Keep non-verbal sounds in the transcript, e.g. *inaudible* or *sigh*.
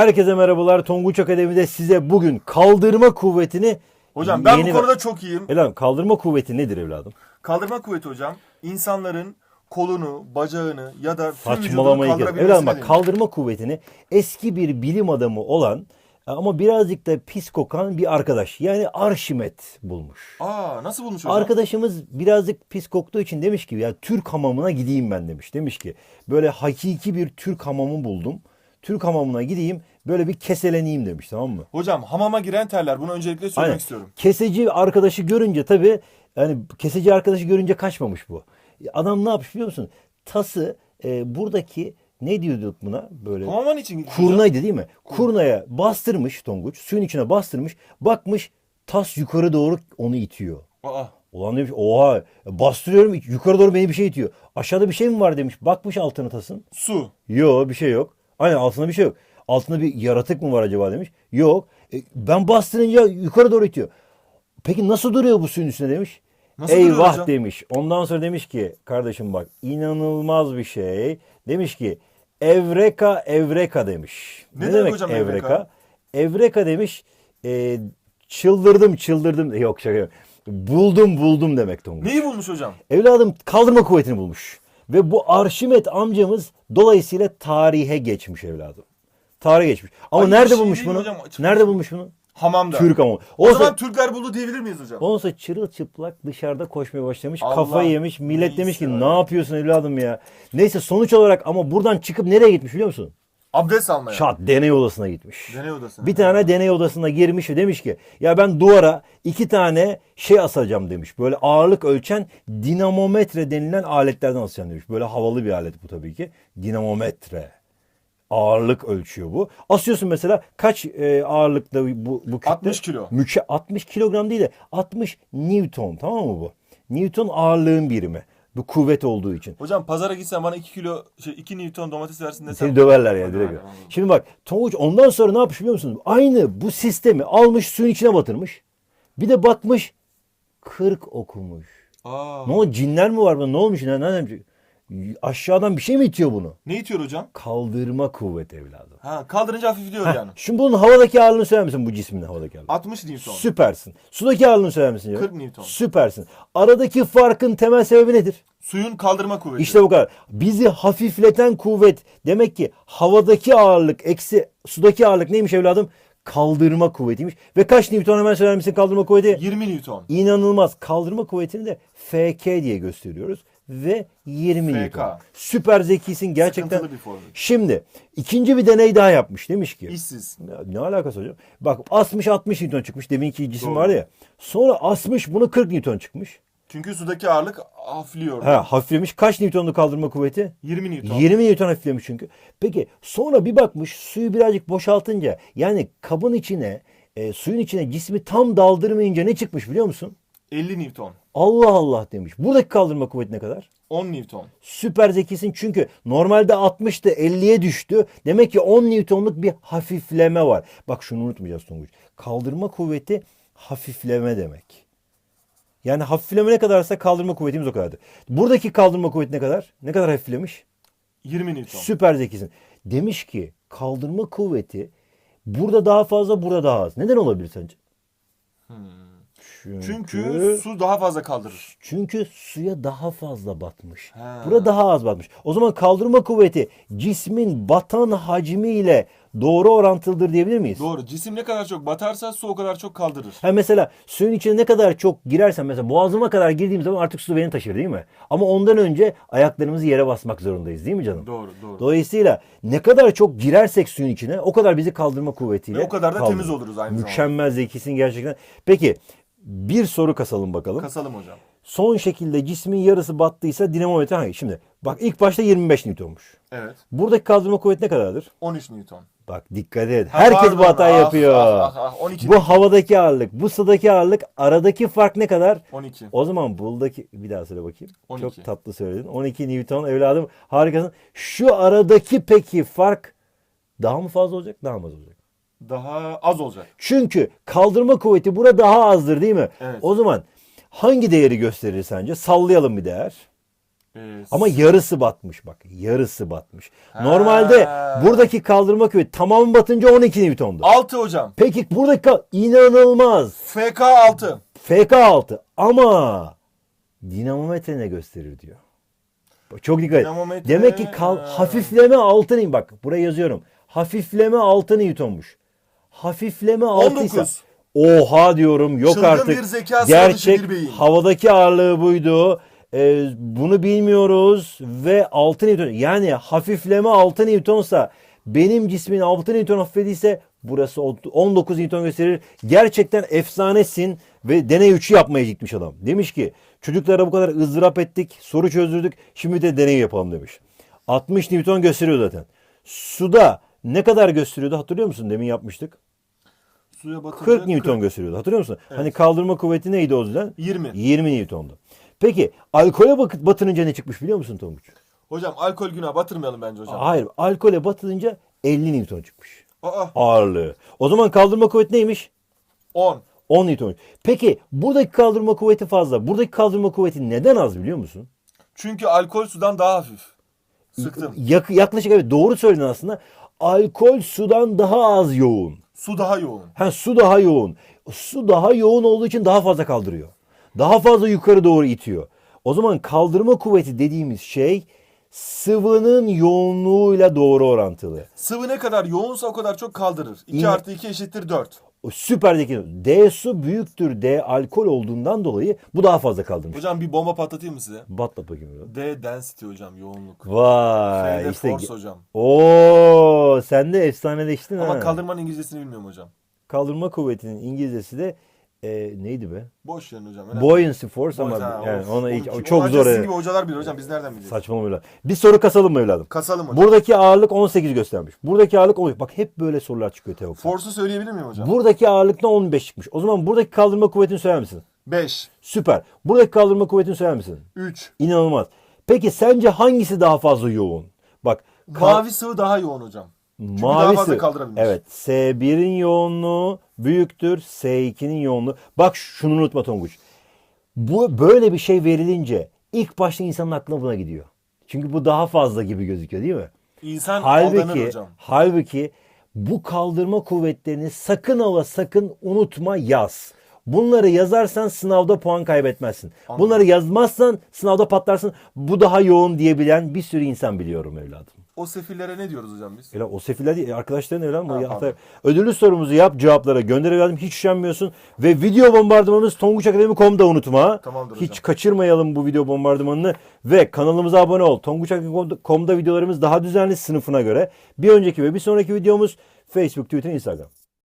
Herkese merhabalar. Tonguç Akademi'de size bugün kaldırma kuvvetini Hocam ben bu konuda çok iyiyim. Evladım kaldırma kuvveti nedir evladım? Kaldırma kuvveti hocam insanların kolunu, bacağını ya da tüm vücudunu Saçmalamayı kes. Evladım kaldırabilmesine bak kaldırma kuvvetini eski bir bilim adamı olan ama birazcık da pis kokan bir arkadaş yani Arşimet bulmuş. Aa nasıl bulmuş hocam? Arkadaşımız birazcık pis koktuğu için demiş ki ya Türk hamamına gideyim ben demiş. Demiş ki böyle hakiki bir Türk hamamı buldum. Türk hamamına gideyim böyle bir keseleneyim demiş tamam mı? Hocam hamama giren terler. Bunu öncelikle söylemek Aynen. istiyorum. Keseci arkadaşı görünce tabii yani keseci arkadaşı görünce kaçmamış bu. Adam ne yapmış biliyor musun? Tası e, buradaki ne diyorduk buna böyle Hamaman için kurnaydı değil mi? Kurnaya bastırmış Tonguç suyun içine bastırmış bakmış tas yukarı doğru onu itiyor. Aa, Ulan demiş oha bastırıyorum yukarı doğru beni bir şey itiyor. Aşağıda bir şey mi var demiş. Bakmış altına tasın. su. Yok bir şey yok. Aynen altında bir şey yok. Altında bir yaratık mı var acaba demiş. Yok. E, ben bastırınca yukarı doğru itiyor. Peki nasıl duruyor bu suyun üstünde demiş. Nasıl Eyvah hocam? demiş. Ondan sonra demiş ki kardeşim bak inanılmaz bir şey. Demiş ki evreka evreka demiş. Ne demek hocam evreka? Evreka demiş e, çıldırdım çıldırdım. *laughs* Yok şaka yok. Buldum buldum demek Tonguç. Neyi bulmuş hocam? Evladım kaldırma kuvvetini bulmuş. Ve bu Arşimet amcamız dolayısıyla tarihe geçmiş evladım. Tarihe geçmiş. Ama Ay, nerede şey bulmuş bunu? hocam? Nerede bulmuş bunu? Hamamda. Türk ama. O Olsa, zaman Türkler buldu diyebilir miyiz hocam? olsa çırılçıplak dışarıda koşmaya başlamış. Allah kafayı yemiş. Millet demiş ki neyse ne yapıyorsun evladım ya. Neyse sonuç olarak ama buradan çıkıp nereye gitmiş biliyor musun? Abdest almaya. Şat deney odasına gitmiş. Deney odasına. Bir tane deney odasına girmiş ve demiş ki ya ben duvara iki tane şey asacağım demiş. Böyle ağırlık ölçen dinamometre denilen aletlerden asacağım demiş. Böyle havalı bir alet bu tabii ki. Dinamometre. Ağırlık ölçüyor bu. Asıyorsun mesela kaç e, ağırlıkta bu, bu kütle? 60 kilo. Müke, 60 kilogram değil de 60 Newton tamam mı bu? Newton ağırlığın birimi. Bu kuvvet olduğu için. Hocam pazara gitsen bana 2 kilo şey 2 Newton domates versin desem. Seni döverler ya direkt. Anladım. Şimdi bak Tonguç ondan sonra ne yapmış biliyor musun? Aynı bu sistemi almış suyun içine batırmış. Bir de bakmış 40 okumuş. Aa. Ne o cinler mi var bunda? Ne olmuş? Ne, nereden? Aşağıdan bir şey mi itiyor bunu? Ne itiyor hocam? Kaldırma kuvvet evladım. Ha kaldırınca hafifliyor Heh, yani. Şimdi bunun havadaki ağırlığını söyler misin bu cismin havadaki ağırlığını? 60 Newton. Süpersin. Sudaki ağırlığını söyler misin? canım? 40 Newton. Süpersin. Aradaki farkın temel sebebi nedir? Suyun kaldırma kuvveti. İşte bu kadar. Bizi hafifleten kuvvet. Demek ki havadaki ağırlık eksi sudaki ağırlık neymiş evladım? Kaldırma kuvvetiymiş. Ve kaç Newton hemen söyler misin kaldırma kuvveti? 20 Newton. İnanılmaz. Kaldırma kuvvetini de FK diye gösteriyoruz. Ve 20 FK. Newton. Süper zekisin gerçekten. Sıkıntılı bir. Şimdi ikinci bir deney daha yapmış. Demiş ki. İşsiz. Ya Ne alakası hocam? Bak asmış 60 Newton çıkmış. Deminki cisim Doğru. vardı ya. Sonra asmış bunu 40 Newton çıkmış. Çünkü sudaki ağırlık hafifliyor. Ha hafiflemiş. Kaç Newtonlu kaldırma kuvveti? 20 Newton. 20 Newton hafiflemiş çünkü. Peki sonra bir bakmış suyu birazcık boşaltınca yani kabın içine e, suyun içine cismi tam daldırmayınca ne çıkmış biliyor musun? 50 Newton. Allah Allah demiş. Buradaki kaldırma kuvveti ne kadar? 10 Newton. Süper zekisin çünkü normalde 60'tı 50'ye düştü. Demek ki 10 Newtonluk bir hafifleme var. Bak şunu unutmayacağız Tonguç. Kaldırma kuvveti hafifleme demek. Yani hafifleme ne kadarsa kaldırma kuvvetimiz o kadardır. Buradaki kaldırma kuvveti ne kadar? Ne kadar hafiflemiş? 20 Newton. Süper zekisin. Demiş ki kaldırma kuvveti burada daha fazla burada daha az. Neden olabilir sence? Çünkü, Çünkü su daha fazla kaldırır. çünkü suya daha fazla batmış. Ha. Burada daha az batmış. O zaman kaldırma kuvveti cismin batan hacmiyle doğru orantılıdır diyebilir miyiz? Doğru. Cisim ne kadar çok batarsa su o kadar çok kaldırır. Ha mesela suyun içine ne kadar çok girersen mesela boğazıma kadar girdiğim zaman artık su beni taşır değil mi? Ama ondan önce ayaklarımızı yere basmak zorundayız değil mi canım? Doğru, doğru. Dolayısıyla ne kadar çok girersek suyun içine o kadar bizi kaldırma kuvvetiyle Ve o kadar da kaldırır. temiz oluruz aynı zamanda. Mükemmel zekisin gerçekten. Peki bir soru kasalım bakalım. Kasalım hocam. Son şekilde cismin yarısı battıysa dinamometre hangi? Şimdi bak ilk başta 25 Newton'muş. Evet. Buradaki kaldırma kuvveti ne kadardır? 13 Newton. Bak dikkat et. Ha, Herkes pardon. bu hatayı Ah, yapıyor. ah, ah, ah. 12 Bu havadaki ağırlık, bu sudaki ağırlık, aradaki fark ne kadar? 12. O zaman buradaki bir daha söyle bakayım. 12. Çok tatlı söyledin. 12 Newton evladım harikasın. Şu aradaki peki fark daha mı fazla olacak, daha mı az olacak? Daha az olacak. Çünkü kaldırma kuvveti burada daha azdır değil mi? Evet. O zaman hangi değeri gösterir sence? Sallayalım bir değer. Ee, Ama yarısı batmış bak. Yarısı batmış. Normalde Ha. buradaki kaldırma kuvveti tamamı batınca 12 Newton'du. 6 hocam. Peki buradaki inanılmaz. FK 6. FK6 ama dinamometre ne gösterir diyor. Çok dikkat et. Dinamometre- Demek ki kal, hafifleme 6 Newton. Bak buraya yazıyorum. Hafifleme 6 Newton'muş. Hafifleme 6 ise 19. oha diyorum yok Çılgın artık. bir zeka, Gerçek bir beyin. havadaki ağırlığı buydu. Ee, bunu bilmiyoruz ve 6 Newton. Yani hafifleme 6 Newton'sa benim cismin 6 Newton hafiflediyse burası 19 Newton gösterir. Gerçekten efsanesin ve deney 3'ü yapmaya gitmiş adam. Demiş ki çocuklara bu kadar ızdırap ettik, soru çözdürdük, şimdi de deney yapalım demiş. 60 Newton gösteriyor zaten. Suda ne kadar gösteriyordu hatırlıyor musun? Demin yapmıştık. Suya batınca 40 Newton gösteriyordu. Hatırlıyor musun? Hani kaldırma kuvveti neydi o yüzden? 20. 20 Newton'du. Peki alkole bakıp batırınca ne çıkmış biliyor musun Tonguç? Hocam alkol günah batırmayalım bence hocam. Hayır, alkole batırınca 50 Newton çıkmış. Aa, Ağırlığı. O zaman kaldırma kuvveti neymiş? 10. 10 Newton. Peki buradaki kaldırma kuvveti fazla. Buradaki kaldırma kuvveti neden az biliyor musun? Çünkü alkol sudan daha hafif. Sıktım. Yak- yaklaşık evet doğru söyledin aslında. Alkol sudan daha az yoğun. Su daha yoğun. Ha su daha yoğun. Su daha yoğun olduğu için daha fazla kaldırıyor. Daha fazla yukarı doğru itiyor. O zaman kaldırma kuvveti dediğimiz şey sıvının yoğunluğuyla doğru orantılı. Sıvı ne kadar yoğunsa o kadar çok kaldırır. 2 İyi. artı 2 eşittir 4. O süperdeki D su büyüktür D alkol olduğundan dolayı bu daha fazla kaldırmış. Hocam bir bomba patlatayım mı size? Batla bakayım. biraz. D density hocam yoğunluk. Vay F'de işte. force hocam. Oo sen de efsaneleştin ha. Ama kaldırmanın İngilizcesini bilmiyorum hocam. Kaldırma kuvvetinin İngilizcesi de e, neydi be? Boş verin hocam. önemli. Buoyancy force ama Ha, yani of. ona hiç, onu çok zor. Sizin evet. gibi hocalar bilir hocam biz nereden bileceğiz? Saçmalama evladım. Bir soru kasalım mı evladım? Kasalım hocam. Buradaki ağırlık 18 göstermiş. Buradaki ağırlık 13. Bak hep böyle sorular çıkıyor Teok. Force'u söyleyebilir miyim hocam? Buradaki ağırlıkta 15 çıkmış. O zaman buradaki kaldırma kuvvetini söyler misin? 5, Süper. Buradaki kaldırma kuvvetini söyler misin? 3. İnanılmaz. Peki sence hangisi daha fazla yoğun? Bak Mavi sıvı daha yoğun hocam. Çünkü daha mavisi. Evet. S1'in yoğunluğu büyüktür S2'nin yoğunluğu. Bak şunu unutma Tonguç. Bu böyle bir şey verilince ilk başta insanın aklına buna gidiyor. Çünkü bu daha fazla gibi gözüküyor değil mi? İnsan aldanır Halbuki, hocam. halbuki bu kaldırma kuvvetlerini sakın ola sakın unutma yaz. Bunları yazarsan sınavda puan kaybetmezsin. Bunları yazmazsan sınavda patlarsın. Bu daha yoğun diyebilen bir sürü insan biliyorum evladım. O sefillere ne diyoruz hocam biz? Öyle o sefiller değil. Arkadaşların evladım. Ha, ya- pardon. Ödüllü sorumuzu yap cevaplara gönder evladım. Hiç üşenmiyorsun. Ve video bombardımanımız tonguçakademi.com'da unutma. Tamamdır Hiç hocam. kaçırmayalım bu video bombardımanını. Ve kanalımıza abone ol. Tonguçakademi.com'da videolarımız daha düzenli sınıfına göre. Bir önceki ve bir sonraki videomuz Facebook, Twitter, Instagram.